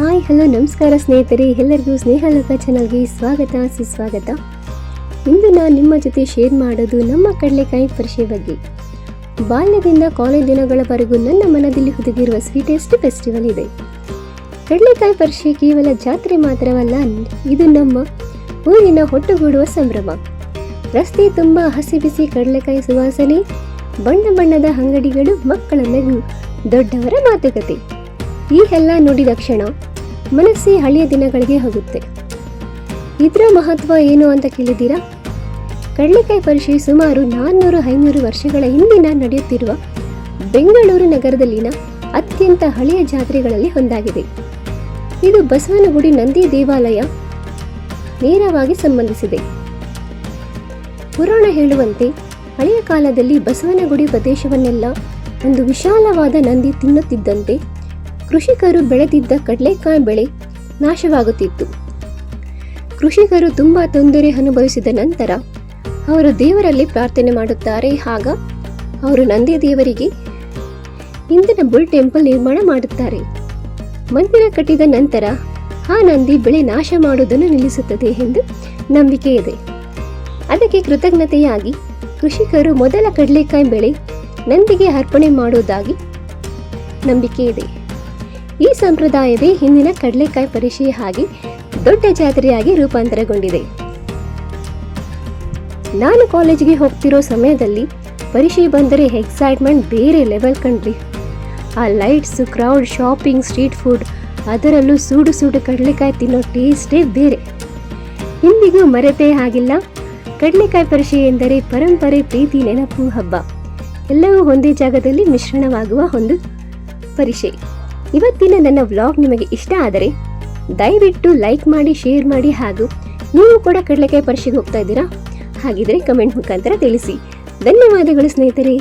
Hi, hello, ನಮಸ್ಕಾರ ಸ್ನೇಹಿತರೆ. ಎಲ್ಲರಿಗೂ ಸ್ನೇಹಲೋಕ ಚಾನಲ್ಗೆ ಸ್ವಾಗತ, ಸುಸ್ವಾಗತ. ಇಂದು ನಾನು ನಿಮ್ಮ ಜೊತೆ ಶೇರ್ ಮಾಡೋದು ನಮ್ಮ ಕಡಲೆಕಾಯಿ ಪರಿಷೆ ಬಗ್ಗೆ. ಬಾಲ್ಯದಿಂದ ಕಾಲೇಜ್ ದಿನಗಳವರೆಗೂ ನನ್ನ ಮನದಲ್ಲಿ ಹುದುಗಿರುವ ಸ್ವೀಟೆಸ್ಟ್ ಫೆಸ್ಟಿವಲ್ ಇದೆ. ಕಡಲೆಕಾಯಿ ಪರಿಷೆ ಕೇವಲ ಜಾತ್ರೆ ಮಾತ್ರವಲ್ಲ, ಇದು ನಮ್ಮ ಊರಿನ ಹೊಟ್ಟುಗೂಡುವ ಸಂಭ್ರಮ. ರಸ್ತೆ ತುಂಬ ಹಸಿ ಬಿಸಿ ಕಡಲೆಕಾಯಿ ಸುವಾಸನೆ, ಬಣ್ಣ ಬಣ್ಣದ ಅಂಗಡಿಗಳು, ಮಕ್ಕಳ ನಗು, ದೊಡ್ಡವರ ಮಾತುಕತೆ. ಈ ಎಲ್ಲ ನೋಡಿದ ಕ್ಷಣ ಮನಸ್ಸೇ ಹಳೆಯ ದಿನಗಳಿಗೆ ಹೋಗುತ್ತೆ. ಇದರ ಮಹತ್ವ ಏನು ಅಂತ ಕೇಳಿದ್ದೀರಾ? ಕಡಲೆಕಾಯಿ ಪರಿಷೆ ಸುಮಾರು ನಾನ್ನೂರು ಐನೂರು ವರ್ಷಗಳ ಹಿಂದಿನ ನಡೆಯುತ್ತಿರುವ ಬೆಂಗಳೂರು ನಗರದಲ್ಲಿನ ಅತ್ಯಂತ ಹಳೆಯ ಜಾತ್ರೆಗಳಲ್ಲಿ ಒಂದಾಗಿದೆ. ಇದು ಬಸವನಗುಡಿ ನಂದಿ ದೇವಾಲಯ ನೇರವಾಗಿ ಸಂಬಂಧಿಸಿದೆ. ಪುರಾಣ ಹೇಳುವಂತೆ ಹಳೆಯ ಕಾಲದಲ್ಲಿ ಬಸವನಗುಡಿ ಪ್ರದೇಶವನ್ನೆಲ್ಲ ಒಂದು ವಿಶಾಲವಾದ ನಂದಿ ತಿನ್ನುತ್ತಿದ್ದಂತೆ ಕೃಷಿಕರು ಬೆಳೆದಿದ್ದ ಕಡಲೆಕಾಯಿ ಬೆಳೆ ನಾಶವಾಗುತ್ತಿತ್ತು. ಕೃಷಿಕರು ತುಂಬ ತೊಂದರೆ ಅನುಭವಿಸಿದ ನಂತರ ಅವರು ದೇವರಲ್ಲಿ ಪ್ರಾರ್ಥನೆ ಮಾಡುತ್ತಾರೆ. ಆಗ ಅವರು ನಂದಿ ದೇವರಿಗೆ ಇಂದಿನ ಬುಲ್ ಟೆಂಪಲ್ ನಿರ್ಮಾಣ ಮಾಡುತ್ತಾರೆ. ಮಂದಿರ ಕಟ್ಟಿದ ನಂತರ ಆ ನಂದಿ ಬೆಳೆ ನಾಶ ಮಾಡುವುದನ್ನು ನಿಲ್ಲಿಸುತ್ತದೆ ಎಂದು ನಂಬಿಕೆ ಇದೆ. ಅದಕ್ಕೆ ಕೃತಜ್ಞತೆಯಾಗಿ ಕೃಷಿಕರು ಮೊದಲ ಕಡಲೆಕಾಯಿ ಬೆಳೆ ನಂದಿಗೆ ಅರ್ಪಣೆ ಮಾಡುವುದಾಗಿ ನಂಬಿಕೆ ಇದೆ. ಈ ಸಂಪ್ರದಾಯವೇ ಹಿಂದಿನ ಕಡಲೆಕಾಯಿ ಪರಿಷೆ ಹಾಗೆ ದೊಡ್ಡ ಜಾತ್ರೆಯಾಗಿ ರೂಪಾಂತರಗೊಂಡಿದೆ. ನಾನು ಕಾಲೇಜಿಗೆ ಹೋಗ್ತಿರೋ ಸಮಯದಲ್ಲಿ ಪರಿಷೆ ಬಂದರೆ ಎಕ್ಸೈಟ್ಮೆಂಟ್ ಬೇರೆ ಲೆವೆಲ್ ಕಂಡ್ರಿ ಆ lights crowd shopping street food ಅದರಲ್ಲೂ ಸೂಡು ಸೂಡು ಕಡಲೆಕಾಯಿ ತಿನ್ನೋ ಟೇಸ್ಟೇ ಬೇರೆ. ಇಂದಿಗೂ ಮರೆತೇ ಆಗಿಲ್ಲ. ಕಡಲೆಕಾಯಿ ಪರಿಷೆ ಎಂದರೆ ಪರಂಪರೆ, ಪ್ರೀತಿ, ನೆನಪು, ಹಬ್ಬ. ಎಲ್ಲವೂ ಒಂದೇ ಜಾಗದಲ್ಲಿ ಮಿಶ್ರಣವಾಗುವ ಒಂದು ಪರಿಷೆ. ಇವತ್ತಿನ ನನ್ನ ವ್ಲಾಗ್ ನಿಮಗೆ ಇಷ್ಟ ಆದರೆ ದಯವಿಟ್ಟು ಲೈಕ್ ಮಾಡಿ, ಶೇರ್ ಮಾಡಿ ಹಾಗೂ ನೀವು ಕೂಡ ಕಡಲೆಕಾಯಿ ಪರಿಷೆಗೆ ಹೋಗ್ತಾ ಇದ್ದೀರಾ? ಹಾಗಿದ್ರೆ ಕಮೆಂಟ್ ಮುಖಾಂತರ ತಿಳಿಸಿ. ಧನ್ಯವಾದಗಳು ಸ್ನೇಹಿತರೆ.